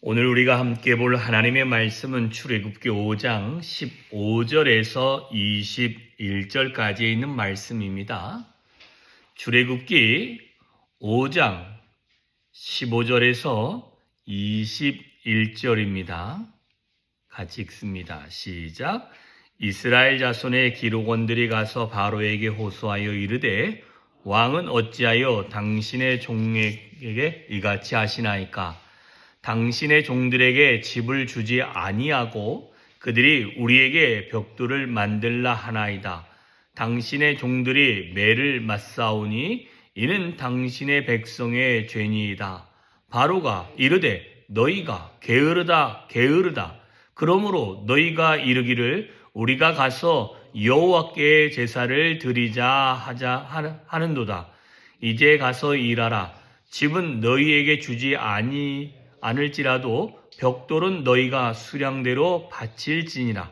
오늘 우리가 함께 볼 하나님의 말씀은 출애굽기 5장 15절에서 21절까지에 있는 말씀입니다. 출애굽기 5장 15절에서 21절입니다. 같이 읽습니다. 시작. 이스라엘 자손의 기록원들이 가서 바로에게 호소하여 이르되 왕은 어찌하여 당신의 종에게 이같이 하시나이까 당신의 종들에게 집을 주지 아니하고 그들이 우리에게 벽돌을 만들라 하나이다. 당신의 종들이 매를 맞사오니 이는 당신의 백성의 죄니이다. 바로가 이르되 너희가 게으르다 게으르다. 그러므로 너희가 이르기를 우리가 가서 여호와께 제사를 드리자 하자 하는도다. 이제 가서 일하라. 집은 너희에게 주지 아니 않을지라도 벽돌은 너희가 수량대로 바칠지니라.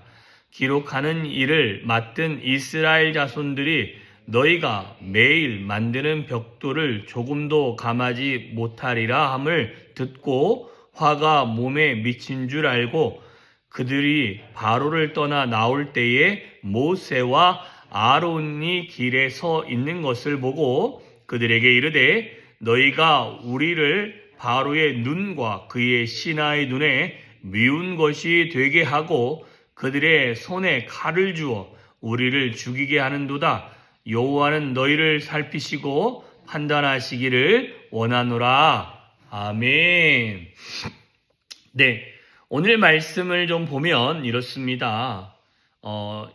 기록하는 일을 맡은 이스라엘 자손들이 너희가 매일 만드는 벽돌을 조금도 감하지 못하리라 함을 듣고 화가 몸에 미친 줄 알고 그들이 바로를 떠나 나올 때에 모세와 아론이 길에 서 있는 것을 보고 그들에게 이르되 너희가 우리를 바로의 눈과 그의 신하의 눈에 미운 것이 되게 하고 그들의 손에 칼을 주어 우리를 죽이게 하는도다. 여호와는 너희를 살피시고 판단하시기를 원하노라. 아멘. 네. 오늘 말씀을 좀 보면 이렇습니다. 어,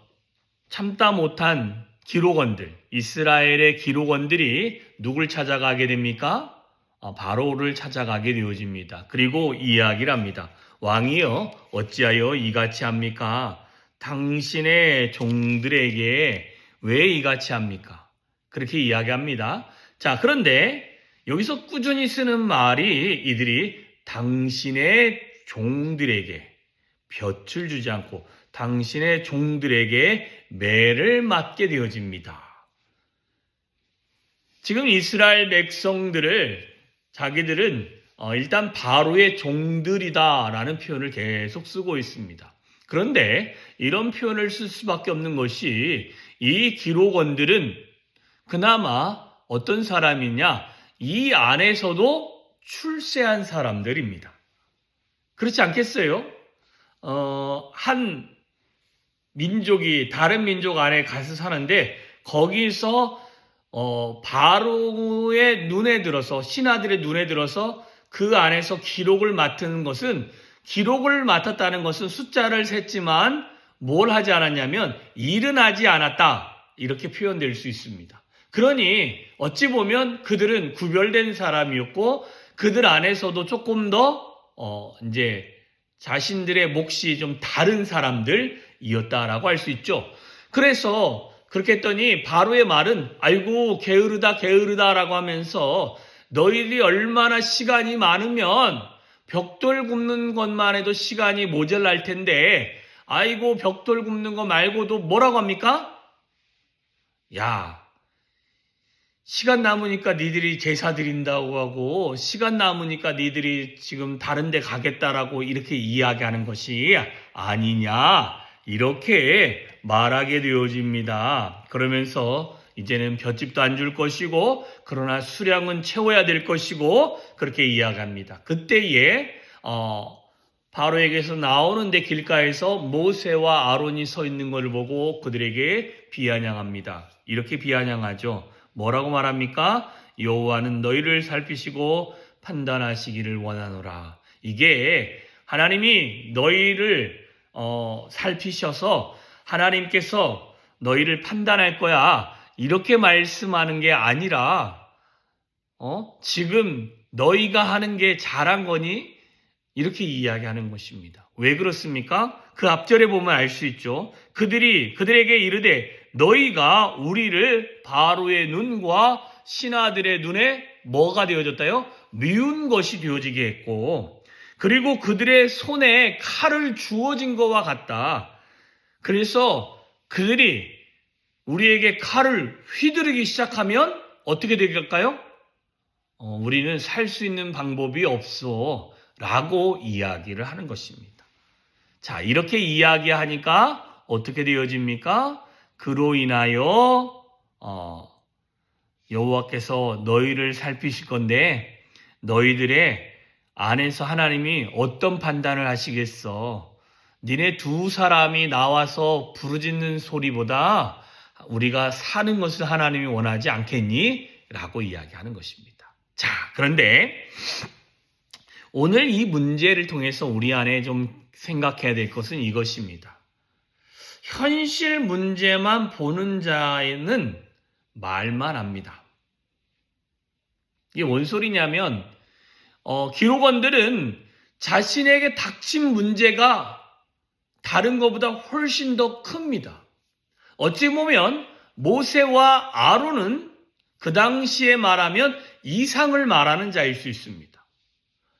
참다 못한 기록원들, 이스라엘의 기록원들이 누굴 찾아가게 됩니까? 어, 바로를 찾아가게 되어집니다. 그리고 이야기를 합니다. 왕이여 어찌하여 이같이 합니까? 당신의 종들에게 왜 이같이 합니까? 그렇게 이야기합니다. 자, 그런데 여기서 꾸준히 쓰는 말이 이들이 당신의 종들에게 볕을 주지 않고 당신의 종들에게 매를 맞게 되어집니다. 지금 이스라엘 백성들을 자기들은 어, 일단 바로의 종들이다라는 표현을 계속 쓰고 있습니다. 그런데 이런 표현을 쓸 수밖에 없는 것이 이 기록원들은 그나마 어떤 사람이냐 이 안에서도 출세한 사람들입니다. 그렇지 않겠어요? 어, 한 민족이 다른 민족 안에 가서 사는데 거기서 어, 바로의 눈에 들어서 신하들의 눈에 들어서 그 안에서 기록을 맡은 것은 기록을 맡았다는 것은 숫자를 셌지만 뭘 하지 않았냐면 일은 하지 않았다 이렇게 표현될 수 있습니다. 그러니 어찌 보면 그들은 구별된 사람이었고 그들 안에서도 조금 더 어, 이제 자신들의 몫이 좀 다른 사람들이었다라고 할 수 있죠. 그래서 그렇게 했더니 바로의 말은 아이고 게으르다 게으르다라고 하면서 너희들이 얼마나 시간이 많으면 벽돌 굽는 것만 해도 시간이 모자랄 텐데 아이고 벽돌 굽는 거 말고도 뭐라고 합니까? 야 시간 남으니까 니들이 제사 드린다고 하고 시간 남으니까 니들이 지금 다른 데 가겠다라고 이렇게 이야기하는 것이 아니냐 이렇게 말하게 되어집니다. 그러면서 이제는 볏집도 안 줄 것이고 그러나 수량은 채워야 될 것이고 그렇게 이야기합니다. 그때에 어, 바로에게서 나오는데 길가에서 모세와 아론이 서 있는 것을 보고 그들에게 비아냥합니다. 이렇게 비아냥하죠. 뭐라고 말합니까? 여호와는 너희를 살피시고 판단하시기를 원하노라. 이게 하나님이 너희를 어, 살피셔서 하나님께서 너희를 판단할 거야. 이렇게 말씀하는 게 아니라 어? 지금 너희가 하는 게 잘한 거니? 이렇게 이야기하는 것입니다. 왜 그렇습니까? 그 앞절에 보면 알 수 있죠. 그들이 그들에게 이르되 너희가 우리를 바로의 눈과 신하들의 눈에 뭐가 되어졌다요? 미운 것이 되어지게 했고 그리고 그들의 손에 칼을 주어진 것과 같다. 그래서 그들이 우리에게 칼을 휘두르기 시작하면 어떻게 될까요? 어, 우리는 살 수 있는 방법이 없어. 라고 이야기를 하는 것입니다. 자, 이렇게 이야기하니까 어떻게 되어집니까? 그로 인하여 어, 여호와께서 너희를 살피실 건데 너희들의 안에서 하나님이 어떤 판단을 하시겠어? 니네 두 사람이 나와서 부르짖는 소리보다 우리가 사는 것을 하나님이 원하지 않겠니? 라고 이야기하는 것입니다. 자, 그런데 오늘 이 문제를 통해서 우리 안에 좀 생각해야 될 것은 이것입니다. 현실 문제만 보는 자에는 말만 합니다. 이게 뭔 소리냐면, 어, 기록원들은 자신에게 닥친 문제가 다른 것보다 훨씬 더 큽니다. 어찌 보면 모세와 아론은 그 당시에 말하면 이상을 말하는 자일 수 있습니다.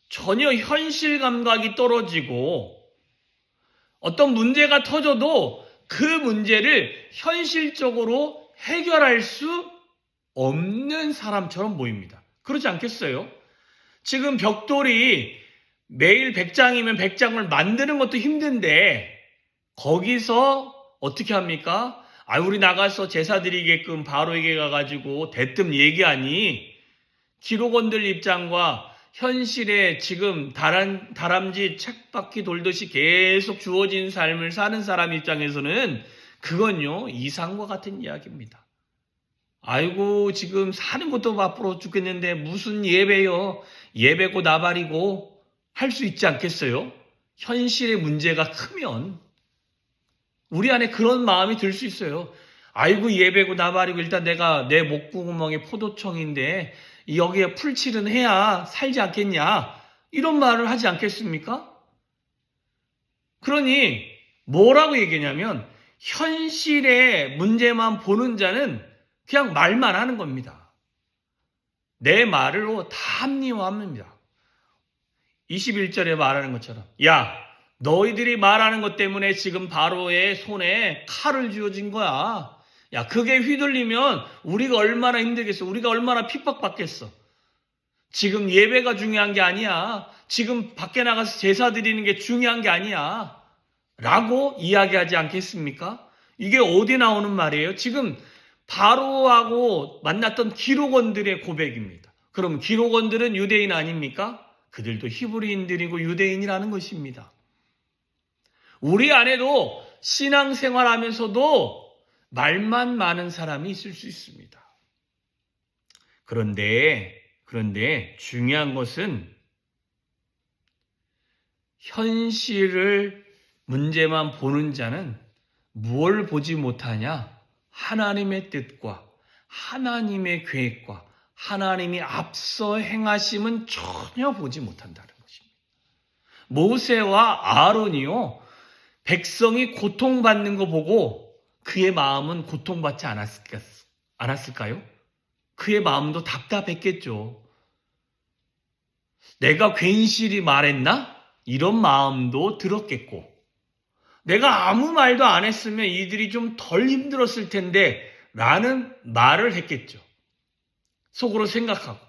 전혀 현실 감각이 떨어지고 어떤 문제가 터져도 그 문제를 현실적으로 해결할 수 없는 사람처럼 보입니다. 그렇지 않겠어요? 지금 벽돌이 매일 100장이면 100장을 만드는 것도 힘든데 거기서 어떻게 합니까? 아, 우리 나가서 제사 드리게끔 바로에게 가가지고 대뜸 얘기하니 기록원들 입장과 현실에 지금 다람, 다람쥐 책바퀴 돌듯이 계속 주어진 삶을 사는 사람 입장에서는 그건요, 이상과 같은 이야기입니다. 아이고, 지금 사는 것도 바쁘러 죽겠는데 무슨 예배요? 예배고 나발이고 할 수 있지 않겠어요? 현실의 문제가 크면 우리 안에 그런 마음이 들 수 있어요. 아이고 예배고 나발이고 일단 내가 내 목구멍에 포도청인데 여기에 풀칠은 해야 살지 않겠냐 이런 말을 하지 않겠습니까? 그러니 뭐라고 얘기냐면 현실의 문제만 보는 자는 그냥 말만 하는 겁니다. 내 말로 다 합리화합니다. 21절에 말하는 것처럼 야 너희들이 말하는 것 때문에 지금 바로의 손에 칼을 쥐어진 거야. 야, 그게 휘둘리면 우리가 얼마나 힘들겠어. 우리가 얼마나 핍박받겠어. 지금 예배가 중요한 게 아니야. 지금 밖에 나가서 제사 드리는 게 중요한 게 아니야. 라고 이야기하지 않겠습니까? 이게 어디 나오는 말이에요? 지금 바로하고 만났던 기록원들의 고백입니다. 그럼 기록원들은 유대인 아닙니까? 그들도 히브리인들이고 유대인이라는 것입니다. 우리 안에도 신앙생활 하면서도 말만 많은 사람이 있을 수 있습니다. 그런데, 그런데 중요한 것은 현실을 문제만 보는 자는 무엇을 보지 못하냐? 하나님의 뜻과 하나님의 계획과 하나님이 앞서 행하심은 전혀 보지 못한다는 것입니다. 모세와 아론이요, 백성이 고통받는 거 보고 그의 마음은 고통받지 않았을까, 않았을까요? 그의 마음도 답답했겠죠. 내가 괜시리 말했나? 이런 마음도 들었겠고, 내가 아무 말도 안 했으면 이들이 좀 덜 힘들었을 텐데, 라는 말을 했겠죠. 속으로 생각하고.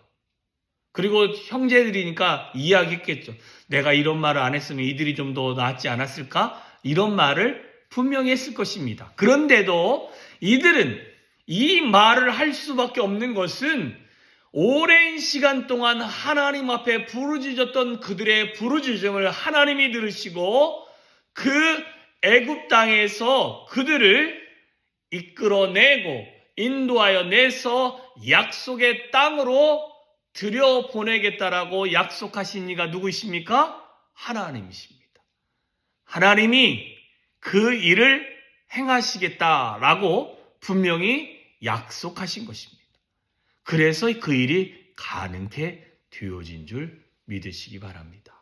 그리고 형제들이니까 이야기했겠죠. 내가 이런 말을 안 했으면 이들이 좀 더 낫지 않았을까? 이런 말을 분명히 했을 것입니다. 그런데도 이들은 이 말을 할 수밖에 없는 것은 오랜 시간 동안 하나님 앞에 부르짖었던 그들의 부르짖음을 하나님이 들으시고 그 애굽 땅에서 그들을 이끌어내고 인도하여 내서 약속의 땅으로 들여 보내겠다라고 약속하신 이가 누구이십니까? 하나님이십니다. 하나님이 그 일을 행하시겠다라고 분명히 약속하신 것입니다. 그래서 그 일이 가능케 되어진 줄 믿으시기 바랍니다.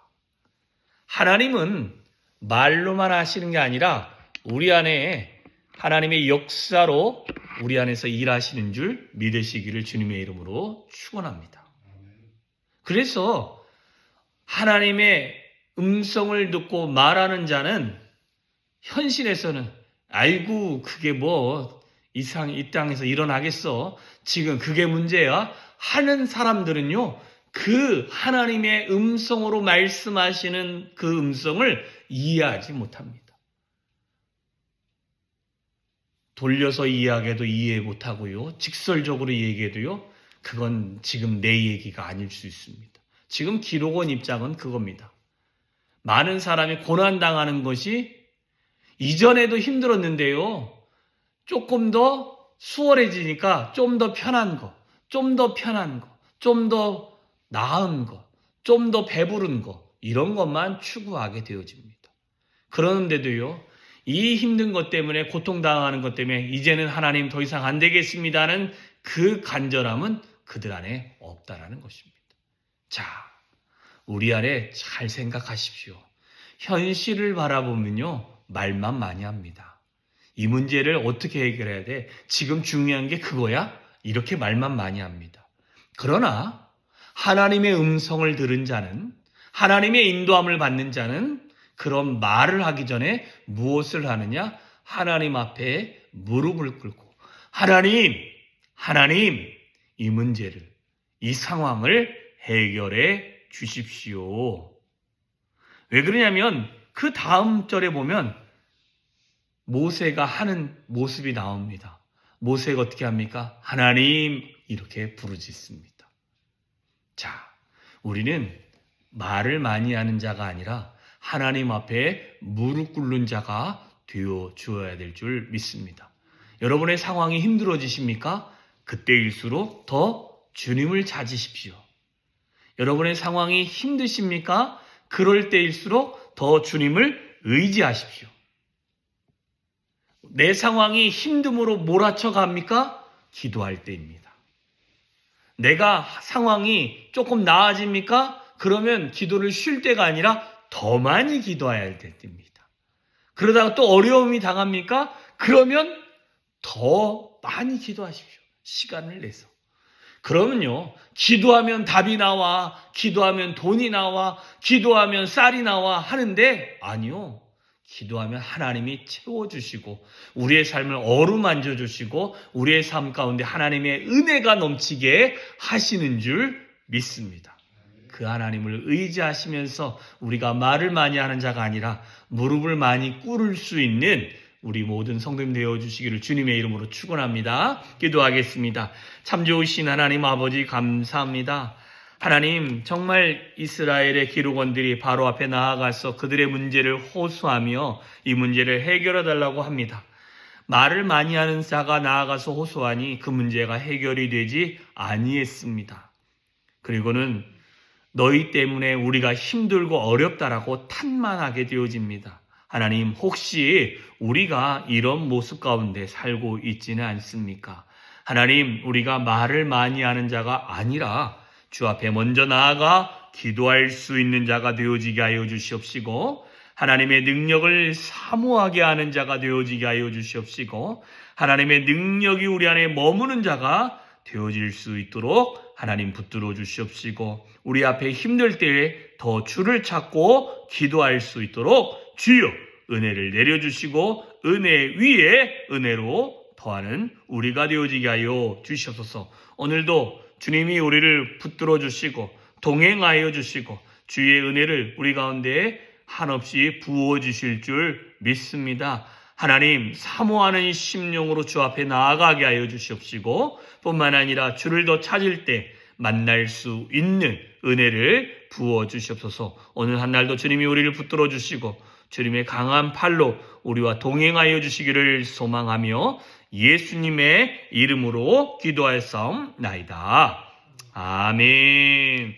하나님은 말로만 하시는 게 아니라 우리 안에 하나님의 역사로 우리 안에서 일하시는 줄 믿으시기를 주님의 이름으로 축원합니다. 그래서 하나님의 음성을 듣고 말하는 자는 현실에서는 아이고 그게 뭐 이상 이 땅에서 일어나겠어 지금 그게 문제야 하는 사람들은요 그 하나님의 음성으로 말씀하시는 그 음성을 이해하지 못합니다. 돌려서 이해하게도 이해 못하고요. 직설적으로 얘기해도요. 그건 지금 내 얘기가 아닐 수 있습니다. 지금 기록원 입장은 그겁니다. 많은 사람이 고난당하는 것이 이전에도 힘들었는데요. 조금 더 수월해지니까 좀 더 편한 거, 좀 더 편한 거, 좀 더 나은 거, 좀 더 배부른 거, 이런 것만 추구하게 되어집니다. 그러는데도요, 이 힘든 것 때문에 고통당하는 것 때문에 이제는 하나님 더 이상 안 되겠습니다는 그 간절함은 그들 안에 없다라는 것입니다. 자, 우리 안에 잘 생각하십시오. 현실을 바라보면요, 말만 많이 합니다. 이 문제를 어떻게 해결해야 돼? 지금 중요한 게 그거야? 이렇게 말만 많이 합니다. 그러나 하나님의 음성을 들은 자는 하나님의 인도함을 받는 자는 그런 말을 하기 전에 무엇을 하느냐? 하나님 앞에 무릎을 꿇고 하나님, 하나님 이 문제를 이 상황을 해결해 주십시오. 왜 그러냐면 그 다음 절에 보면 모세가 하는 모습이 나옵니다. 모세가 어떻게 합니까? 하나님 이렇게 부르짖습니다. 자, 우리는 말을 많이 하는 자가 아니라 하나님 앞에 무릎 꿇는 자가 되어 주어야 될 줄 믿습니다. 여러분의 상황이 힘들어지십니까? 그때일수록 더 주님을 찾으십시오. 여러분의 상황이 힘드십니까? 그럴 때일수록 더 주님을 의지하십시오. 내 상황이 힘듦으로 몰아쳐 갑니까? 기도할 때입니다. 내가 상황이 조금 나아집니까? 그러면 기도를 쉴 때가 아니라 더 많이 기도해야 할 때입니다. 그러다가 또 어려움이 당합니까? 그러면 더 많이 기도하십시오. 시간을 내서. 그러면요, 기도하면 답이 나와, 기도하면 돈이 나와, 기도하면 쌀이 나와 하는데, 아니요. 기도하면 하나님이 채워주시고, 우리의 삶을 어루만져 주시고, 우리의 삶 가운데 하나님의 은혜가 넘치게 하시는 줄 믿습니다. 그 하나님을 의지하시면서 우리가 말을 많이 하는 자가 아니라 무릎을 많이 꿇을 수 있는 우리 모든 성도님 되어 주시기를 주님의 이름으로 축원합니다. 기도하겠습니다. 참 좋으신 하나님 아버지 감사합니다. 하나님 정말 이스라엘의 기록원들이 바로 앞에 나아가서 그들의 문제를 호소하며 이 문제를 해결해 달라고 합니다. 말을 많이 하는 자가 나아가서 호소하니 그 문제가 해결이 되지 아니했습니다. 그리고는 너희 때문에 우리가 힘들고 어렵다라고 탄만하게 되어집니다. 하나님, 혹시 우리가 이런 모습 가운데 살고 있지는 않습니까? 하나님, 우리가 말을 많이 하는 자가 아니라 주 앞에 먼저 나아가 기도할 수 있는 자가 되어지게 하여 주시옵시고, 하나님의 능력을 사모하게 하는 자가 되어지게 하여 주시옵시고, 하나님의 능력이 우리 안에 머무는 자가 되어질 수 있도록 하나님 붙들어 주시옵시고, 우리 앞에 힘들 때에 더 주를 찾고 기도할 수 있도록 주여 은혜를 내려주시고 은혜 위에 은혜로 더하는 우리가 되어지게 하여 주시옵소서. 오늘도 주님이 우리를 붙들어 주시고 동행하여 주시고 주의 은혜를 우리 가운데 한없이 부어 주실 줄 믿습니다. 하나님 사모하는 심령으로 주 앞에 나아가게 하여 주시옵시고 뿐만 아니라 주를 더 찾을 때 만날 수 있는 은혜를 부어 주시옵소서. 오늘 한 날도 주님이 우리를 붙들어 주시고 주님의 강한 팔로 우리와 동행하여 주시기를 소망하며 예수님의 이름으로 기도할 싸움 나이다. 아멘.